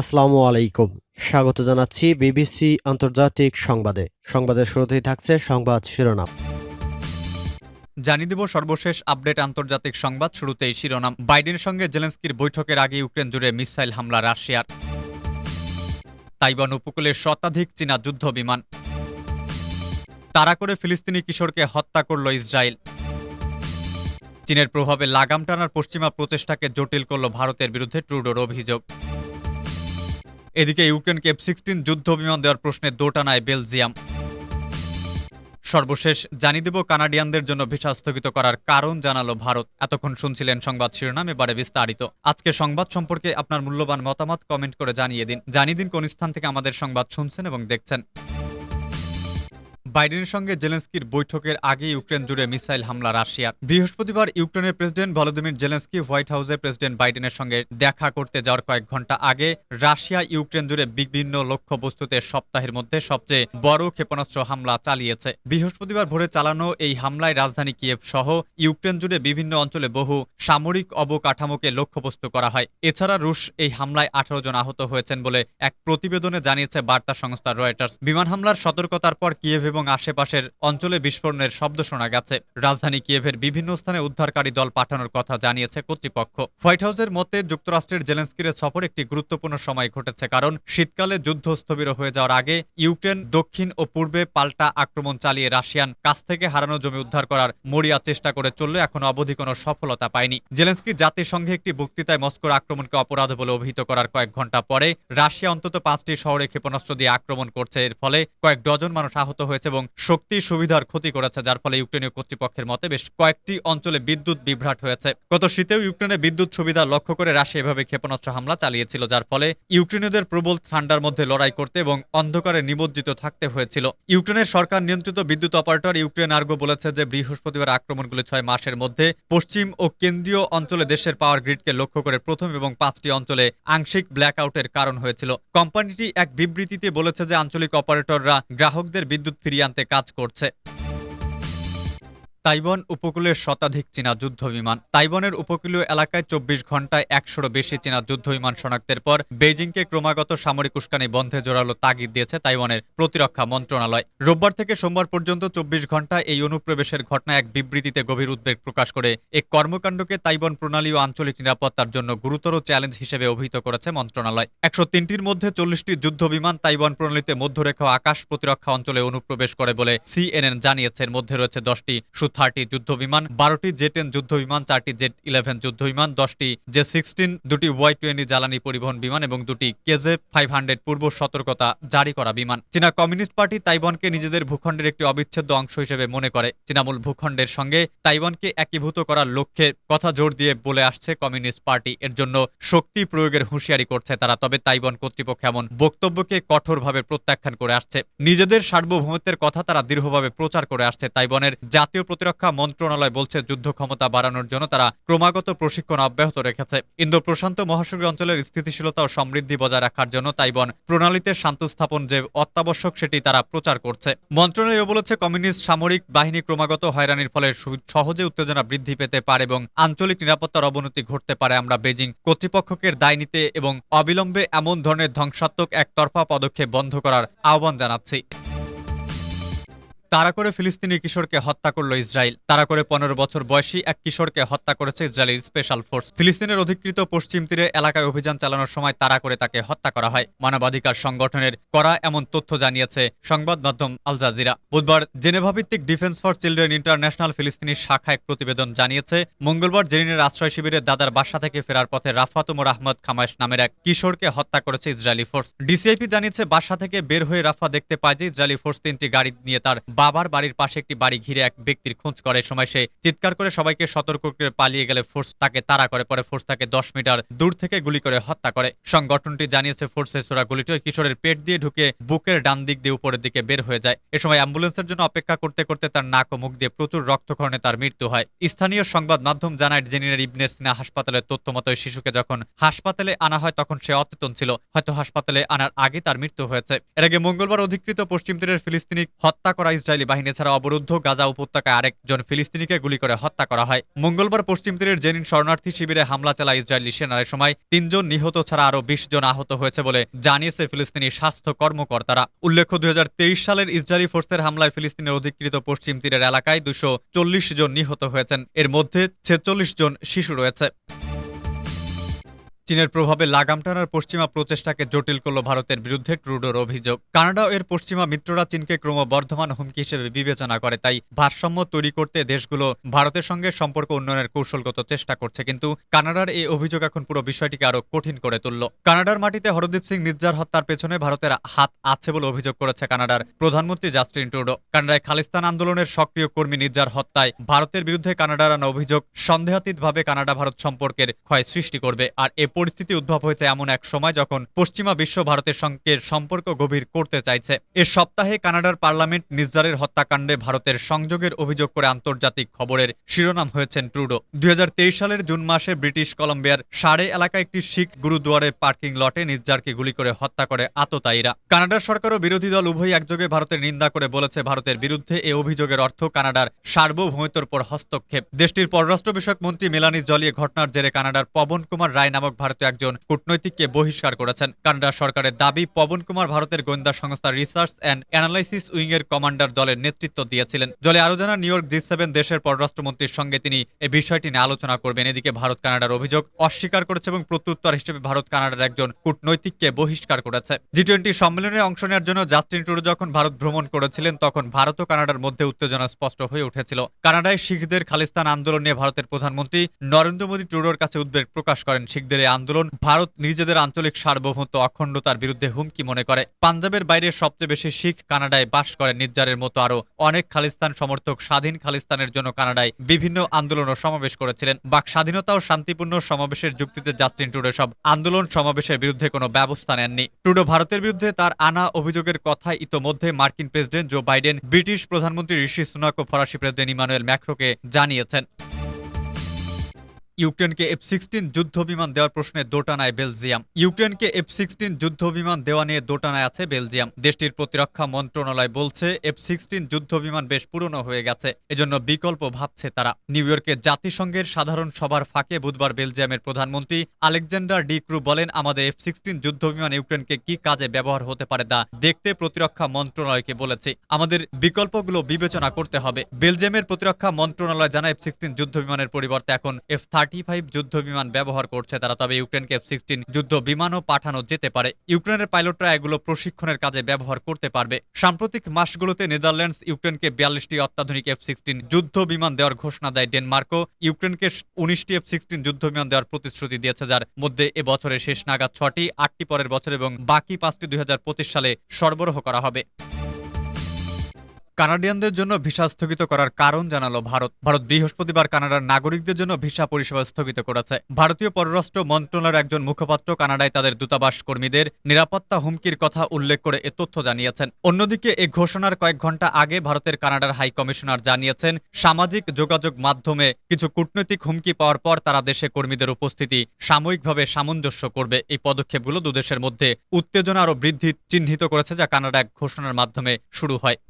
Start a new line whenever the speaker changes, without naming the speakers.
আসসালামু আলাইকুম। স্বাগত জানাচ্ছি বিবিসি আন্তর্জাতিক সংবাদে। সংবাদের শুরুতেই থাকছে সংবাদ শিরোনাম।
জানিয়ে দেব সর্বশেষ আপডেট আন্তর্জাতিক সংবাদ শুরুতেই শিরোনাম। বাইডেনের সঙ্গে জেলেন্সকির বৈঠকের আগে ইউক্রেন জুড়ে মিসাইল হামলা রাশিয়ার। তাইওয়ান উপকূলে শতাধিক চীনা যুদ্ধ বিমান। তারা করে ফিলিস্তিনি কিশোরকে হত্যা করল ইসরায়েল। চীনের প্রভাবে লাগাম টানার পশ্চিমা প্রচেষ্টাকে জটিল করল ভারতের বিরুদ্ধে ট্রুডোর অভিযোগ। এদিকে ইউক্রেনকে এফ সিক্সটিন যুদ্ধ বিমান দেওয়ার প্রশ্নে দোটানায় বেলজিয়াম। সর্বশেষ জানিয়ে দেব কানাডিয়ানদের জন্য ভিসা স্থগিত করার কারণ জানালো ভারত। এতক্ষণ শুনছিলেন সংবাদ শিরোনাম, এবারে বিস্তারিত। আজকে সংবাদ সম্পর্কে আপনার মূল্যবান মতামত কমেন্ট করে জানিয়ে দিন। জানিয়ে দিন কোন স্থান থেকে আমাদের সংবাদ শুনছেন এবং দেখছেন। বাইডেনের সঙ্গে জেলেন্সকির বৈঠকের আগে ইউক্রেন জুড়ে মিসাইল হামলা রাশিয়ার। বৃহস্পতিবার ইউক্রেনের প্রেসিডেন্ট ভলোদিমির জেলেন্সকি হোয়াইট হাউসে প্রেসিডেন্ট বাইডেনের সঙ্গে দেখা করতে যাওয়ার কয়েক ঘণ্টা আগে রাশিয়া ইউক্রেন জুড়ে বিভিন্ন লক্ষ্যবস্তুতে সপ্তাহের মধ্যে সবচেয়ে বড় ক্ষেপণাস্ত্র হামলা চালিয়েছে। বৃহস্পতিবার ভোরে চালানো এই হামলায় রাজধানী কিয়েভ সহ ইউক্রেন জুড়ে বিভিন্ন অঞ্চলে বহু সামরিক অবকাঠামোকে লক্ষ্যবস্তু করা হয়। এছাড়া রুশ এই হামলায় আঠারো জন আহত হয়েছেন বলে এক প্রতিবেদনে জানিয়েছে বার্তা সংস্থা রয়টার্স। বিমান হামলার সতর্কতার পর কিয়েভ এবং আশেপাশের অঞ্চলে বিস্ফোরণের শব্দ শোনা গেছে। রাজধানী কিয়েভের বিভিন্ন স্থানে উদ্ধারকারী দল পাঠানোর কথা জানিয়েছে কর্তৃপক্ষ। হোয়াইট হাউসের মতে, যুক্তরাষ্ট্রের জেলেন্সকিরের সফর একটি গুরুত্বপূর্ণ সময় ঘটেছে কারণ শীতকালে যুদ্ধ স্থবির হয়ে যাওয়ার আগে ইউক্রেন দক্ষিণ ও পূর্বে পাল্টা আক্রমণ চালিয়ে রাশিয়ান কাছ থেকে হারানো জমি উদ্ধার করার মরিয়া চেষ্টা করে চললে এখনও অবধি কোনো সফলতা পায়নি। জেলেন্সকি জাতিসংঘে একটি বক্তৃতায় মস্কোর আক্রমণকে অপরাধ বলে অভিহিত করার কয়েক ঘণ্টা পরে রাশিয়া অন্তত পাঁচটি শহরে ক্ষেপণাস্ত্র দিয়ে আক্রমণ করছে। এর ফলে কয়েক ডজন মানুষ আহত হয়েছে এবং শক্তি সুবিধার ক্ষতি করেছে, যার ফলে ইউক্রেনীয় কর্তৃপক্ষের মতে বেশ কয়েকটি অঞ্চলে বিদ্যুৎ বিভ্রাট হয়েছে। গত শীতেও ইউক্রেনে বিদ্যুৎ সুবিধা লক্ষ্য করে রাশিয়া এভাবে ক্ষেপণাস্ত্র হামলা চালিয়েছিল, যার ফলে ইউক্রেনীয়দের প্রবল ঠান্ডার মধ্যে লড়াই করতে এবং অন্ধকারে নিমজ্জিত থাকতে হয়েছিল। ইউক্রেনের সরকার নিয়ন্ত্রিত বিদ্যুৎ অপারেটর ইউক্রেন আর্গো বলেছে যে, বৃহস্পতিবার আক্রমণগুলি ছয় মাসের মধ্যে পশ্চিম ও কেন্দ্রীয় অঞ্চলে দেশের পাওয়ার গ্রিডকে লক্ষ্য করে প্রথম এবং পাঁচটি অঞ্চলে আংশিক ব্ল্যাকআউটের কারণ হয়েছিল। কোম্পানিটি এক বিবৃতিতে বলেছে যে, আঞ্চলিক অপারেটররা গ্রাহকদের বিদ্যুৎ ফিরিয়ে আনতে কাজ করছে। তাইওয়ান উপকূলের শতাধিক চীনা যুদ্ধ বিমান। তাইওয়ানের উপকূলীয় এলাকায় চব্বিশ ঘন্টায় একশোরও বেশি চীনা যুদ্ধ বিমান শনাক্তের পর বেজিংকে ক্রমাগত সামরিক উস্কানি বন্ধে জোরালো তাগিদ দিয়েছে তাইওয়ানের প্রতিরক্ষা মন্ত্রণালয়। রোববার থেকে সোমবার পর্যন্ত চব্বিশ ঘন্টায় এই অনুপ্রবেশের ঘটনা এক বিবৃতিতে গভীর উদ্বেগ প্রকাশ করে এক কর্মকাণ্ডকে তাইওয়ান প্রণালী ও আঞ্চলিক নিরাপত্তার জন্য গুরুতর চ্যালেঞ্জ হিসেবে অভিহিত করেছে মন্ত্রণালয়। একশো তিনটির মধ্যে চল্লিশটি যুদ্ধ বিমান তাইওয়ান প্রণালীতে মধ্যরেখা আকাশ প্রতিরক্ষা অঞ্চলে অনুপ্রবেশ করে বলে সিএনএন জানিয়েছে। এর মধ্যে রয়েছে দশটি। থার্টি যুদ্ধ বিমান বারোটি জে টেন যুদ্ধ বিমান চারটি জেট ইলেভেন যুদ্ধ বিমান দশটি জে সিক্সটিন দুটি ওয়াই টোয়েন্টি জ্বালানি পরিবহন বিমান এবং দুটি কেজে ফাইভ হান্ড্রেড পূর্ব সতর্কতা জারি করা বিমান। চীনা কমিউনিস্ট পার্টি তাইওয়ানকে নিজেদের ভূখণ্ডের একটি অবিচ্ছেদ্য অংশ হিসেবে মনে করে। চীনামূল ভূখণ্ডের সঙ্গে তাইওয়ানকে একীভূত করার লক্ষ্যে কথা জোর দিয়ে বলে আসছে কমিউনিস্ট পার্টি। এর জন্য শক্তি প্রয়োগের হুঁশিয়ারি করছে তারা, তবে তাইওয়ান কর্তৃপক্ষ এমন বক্তব্যকে কঠোরভাবে প্রত্যাখ্যান করে আসছে। নিজেদের সার্বভৌমত্বের কথা তারা দৃঢ়ভাবে প্রচার করে আসছে। তাইওয়ানের জাতীয় প্রতিরক্ষা মন্ত্রণালয় বলছে যুদ্ধ ক্ষমতা বাড়ানোর জন্য তারা ক্রমাগত প্রশিক্ষণ অব্যাহত রেখেছে। ইন্দো প্রশান্ত মহাসাগরীয় অঞ্চলের স্থিতিশীলতা ও সমৃদ্ধি বজায় রাখার জন্য তাইবন প্রণালীতে শান্ত স্থাপন যে অত্যাবশ্যক সেটি তারা প্রচার করছে। মন্ত্রণালয় বলেছে, কমিউনিস্ট সামরিক বাহিনী ক্রমাগত হয়রানির ফলে সহজে উত্তেজনা বৃদ্ধি পেতে পারে এবং আঞ্চলিক নিরাপত্তার অবনতি ঘটতে পারে। আমরা বেজিং কর্তৃপক্ষকে দায় নিতে এবং অবিলম্বে এমন ধরনের ধ্বংসাত্মক একতরফা পদক্ষেপ বন্ধ করার আহ্বান জানাচ্ছি। তাড়া করে ফিলিস্তিনি কিশোরকে হত্যা করল ইসরায়েল। তাড়া করে পনেরো বছর বয়সী এক কিশোরকে হত্যা করেছে ইসরায়েলের স্পেশাল ফোর্স ফিলিস্তিনের অধিকৃত পশ্চিম তীরে এলাকায় অভিযান চালানোর সময় তাড়া করে তাকে হত্যা করা হয়। মানবাধিকার সংগঠনের করা এমন তথ্য জানিয়েছে সংবাদ মাধ্যম আল জাজিরা। বুধবার জেনেভা ভিত্তিক ডিফেন্স ফর চিলড্রেন ইন্টারন্যাশনাল ফিলিস্তিনি শাখা এক প্রতিবেদন জানিয়েছে, মঙ্গলবার জেনিনের আশ্রয় শিবিরে দাদার বাসা থেকে ফেরার পথে রাফাতুমর আহমদ খামাইশ নামের এক কিশোরকে হত্যা করেছে ইসরায়েলি ফোর্স ডিসিআইপি জানিয়েছে, বাসা থেকে বের হয়ে রাফা দেখতে পায় যে ইসরায়েলি ফোর্স তিনটি গাড়ি নিয়ে তার বাবার বাড়ির পাশে একটি বাড়ি ঘিরে এক ব্যক্তির খোঁজ করে। সময় সে চিৎকার করে সবাইকে সতর্ক করে পালিয়ে গেলে ফোর্স তাকে তাড়া করে, পরে ফোর্স তাকে দশ মিটার দূর থেকে গুলি করে হত্যা করে। সংগঠনটি জানিয়েছে, ফোর্সের ছোড়া গুলিটি কিশোরের পেট দিয়ে ঢুকে বুকের ডান দিক দিয়ে উপরের দিকে বের হয়ে যায়। এ সময় অ্যাম্বুলেন্সের জন্য অপেক্ষা করতে করতে তার নাক ও মুখ দিয়ে প্রচুর রক্তক্ষরণে তার মৃত্যু হয়। স্থানীয় সংবাদ মাধ্যম জানায়, জেনিনের ইবনে সিনা হাসপাতালের তথ্য মতো শিশুকে যখন হাসপাতালে আনা হয় তখন সে অচেতন ছিল। হয়তো হাসপাতালে আনার আগে তার মৃত্যু হয়েছে। এর আগে মঙ্গলবার অধিকৃত পশ্চিম তীরের ফিলিস্তিনি হত্যা করা ইসরায়েল বাহিনী ছাড়া অবরুদ্ধ গাজা উপত্যকায় আরেকজন ফিলিস্তিনিকে গুলি করে হত্যা করা হয়। মঙ্গলবার পশ্চিম তীরের জেনিন শরণার্থী শিবিরে হামলা চালায় ইসরায়েলি সেনার। সময় তিনজন নিহত ছাড়া আরও বিশ জন আহত হয়েছে বলে জানিয়েছে ফিলিস্তিনি স্বাস্থ্য কর্মকর্তারা। উল্লেখ্য, দুই হাজার তেইশ সালের ইসরায়েলি ফোর্সের হামলায় ফিলিস্তিনের অধিকৃত পশ্চিম তীরের এলাকায় দুশো জন নিহত হয়েছেন। এর মধ্যে ছেচল্লিশ জন শিশু রয়েছে। চীনের প্রভাবে লাগাম টানার পশ্চিমা প্রচেষ্টাকে জটিল করল ভারতের বিরুদ্ধে ট্রুডোর অভিযোগ। কানাডা এর পশ্চিমা মিত্ররা চীনকে ক্রমবর্ধমান হুমকি হিসেবে বিবেচনা করে, তাই ভারসাম্য তৈরি করতে দেশগুলো ভারতের সঙ্গে সম্পর্ক উন্নয়নের কৌশলগত চেষ্টা করছে, কিন্তু কানাডার এই অভিযোগ এখন পুরো বিষয়টিকে আরও কঠিন করে তুলল। কানাডার মাটিতে হরদীপ সিং নির্জার হত্যার পেছনে ভারতের হাত আছে বলে অভিযোগ করেছে কানাডার প্রধানমন্ত্রী জাস্টিন ট্রুডো। কানাডায় খালিস্তান আন্দোলনের সক্রিয় কর্মী নির্জার হত্যায় ভারতের বিরুদ্ধে কানাডার আনা অভিযোগ সন্দেহাতীতভাবে কানাডা ভারত সম্পর্কের ক্ষয় সৃষ্টি করবে, আর এ পরিস্থিতি উদ্ভব হয়েছে এমন এক সময় যখন পশ্চিমা বিশ্ব ভারতের সঙ্গে সম্পর্ক গভীর করতে চাইছে। এ সপ্তাহে কানাডার পার্লামেন্ট নির্জারের হত্যাকাণ্ডে ভারতের সংযোগের অভিযোগ করে আন্তর্জাতিক খবরের শিরোনাম হয়েছেন ট্রুডো। দুই সালের জুন মাসে ব্রিটিশ কলম্বিয়ার সাড়ে এলাকায় একটি শিখ গুরুদুয়ারের পার্কিং লটে নির্জারকে গুলি করে হত্যা করে আততায়ীরা। কানাডার সরকার ও বিরোধী দল উভয়ই একযোগে ভারতের নিন্দা করে বলেছে ভারতের বিরুদ্ধে এ অভিযোগের অর্থ কানাডার সার্বভৌমত্বের পর হস্তক্ষেপ। দেশটির পররাষ্ট্র বিষয়ক মন্ত্রী মেলানি জলিয়ে ঘটনার জেরে কানাডার পবন কুমার রায় নামক ভারতীয় একজন কূটনৈতিককে বহিষ্কার করেছেন। কানাডা সরকারের দাবি, পবন কুমার ভারতের গোয়েন্দা সংস্থা রিসার্চ অ্যান্ড অ্যানালাইসিস উইং এর কমান্ডার দলের নেতৃত্ব দিয়েছিলেন। জলে আরও জানা নিউ ইয়র্ক জি সেভেন দেশের পররাষ্ট্রমন্ত্রীর সঙ্গে তিনি এই বিষয়টি নিয়ে আলোচনা করবেন। এদিকে ভারত কানাডার অভিযোগ অস্বীকার করেছে এবং প্রত্যুত্তর হিসেবে ভারত কানাডার একজন কূটনৈতিককে বহিষ্কার করেছে। জি টোয়েন্টি সম্মেলনে অংশ নেওয়ার জন্য জাস্টিন ট্রুডো যখন ভারত ভ্রমণ করেছিলেন, তখন ভারত ও কানাডার মধ্যে উত্তেজনা স্পষ্ট হয়ে উঠেছিল। কানাডায় শিখদের খালিস্তান আন্দোলন নিয়ে ভারতের প্রধানমন্ত্রী নরেন্দ্র মোদী ট্রুডোর কাছে উদ্বেগ প্রকাশ করেন। শিখদের আন্দোলন, ভারত নিজেদের আঞ্চলিক সার্বভৌমত্ব অখণ্ডতার বিরুদ্ধে হুমকি মনে করে। পাঞ্জাবের বাইরে সবচেয়ে বেশি শিখ কানাডায় বাস করে নির্জারের মতো আরও অনেক খালিস্তান সমর্থক স্বাধীন খালিস্তানের জন্য কানাডায় বিভিন্ন আন্দোলন ও সমাবেশ করেছিলেন। বাক স্বাধীনতা ও শান্তিপূর্ণ সমাবেশের যুক্তিতে জাস্টিন ট্রুডো সব আন্দোলন সমাবেশের বিরুদ্ধে কোনো ব্যবস্থা নেননি। ট্রুডো ভারতের বিরুদ্ধে তার আনা অভিযোগের কথা ইতোমধ্যে মার্কিন প্রেসিডেন্ট জো বাইডেন, ব্রিটিশ প্রধানমন্ত্রী ঋষি সুনাক ও ফরাসি প্রেসিডেন্ট ইমানুয়েল ম্যাক্রোকে জানিয়েছেন। ইউক্রেনকে এফ সিক্সটিন যুদ্ধ বিমান দেওয়ার প্রশ্নে দোটানায় বেলজিয়াম। ইউক্রেনকে এফ সিক্সটিন যুদ্ধ বিমান দেওয়া নিয়ে দোটানায় আছে বেলজিয়াম। দেশটির প্রতিরক্ষা মন্ত্রণালয় বলছে এফ সিক্সটিন যুদ্ধ বিমান বেশ পুরনো হয়ে গেছে। এজন্য বিকল্প ভাবছে তারা। নিউ ইয়র্কে জাতিসংঘের সাধারণ সভার ফাঁকে বুধবার বেলজিয়ামের প্রধানমন্ত্রী আলেকজান্ডার ডি ক্রু বলেন, আমাদের এফ সিক্সটিন যুদ্ধ বিমান ইউক্রেনকে কি কাজে ব্যবহার হতে পারে তা দেখতে প্রতিরক্ষা মন্ত্রণালয়কে বলেছে। আমাদের বিকল্পগুলো বিবেচনা করতে হবে। বেলজিয়ামের প্রতিরক্ষা মন্ত্রণালয় জানায় এফ সিক্সটিন যুদ্ধ বিমানের পরিবর্তে এখন এফ থার্টি ফাইভ যুদ্ধ বিমান ব্যবহার করছে তারা, তবে ইউক্রেনকে এফ সিক্সটিন যুদ্ধ বিমানও পাঠানো যেতে পারে। ইউক্রেনের পাইলটরা এগুলো প্রশিক্ষণের কাজে ব্যবহার করতে পারবে। সাম্প্রতিক মাসগুলোতে নেদারল্যান্ডস ইউক্রেনকে বিয়াল্লিশটি অত্যাধুনিক এফ সিক্সটিন যুদ্ধ বিমান দেওয়ার ঘোষণা দেয় ডেনমার্কও ইউক্রেনকে উনিশটি এফ সিক্সটিন যুদ্ধ বিমান দেওয়ার প্রতিশ্রুতি দিয়েছে, যার মধ্যে এ বছরের শেষ নাগাদ ছটি, আটটি পরের বছর এবং বাকি পাঁচটি দু হাজার পঁচিশ সালে সরবরাহ করা হবে। কানাডিয়ানদের জন্য ভিসা স্থগিত করার কারণ জানালো ভারত। ভারত বৃহস্পতিবার কানাডার নাগরিকদের জন্য ভিসা পরিষেবা স্থগিত করেছে। ভারতীয় পররাষ্ট্র মন্ত্রণালয়ের একজন মুখপাত্র কানাডায় তাদের দূতাবাস কর্মীদের নিরাপত্তা হুমকির কথা উল্লেখ করে এ তথ্য জানিয়েছেন। অন্যদিকে এ ঘোষণার কয়েক ঘণ্টা আগে ভারতের কানাডার হাই কমিশনার জানিয়েছেন, সামাজিক যোগাযোগ মাধ্যমে কিছু কূটনৈতিক হুমকি পাওয়ার পর তারা দেশে কর্মীদের উপস্থিতি সাময়িকভাবে সামঞ্জস্য করবে। এই পদক্ষেপগুলো দুদেশের মধ্যে উত্তেজনা আরও বৃদ্ধি চিহ্নিত করেছে, যা কানাডা এক ঘোষণার মাধ্যমে শুরু হয়।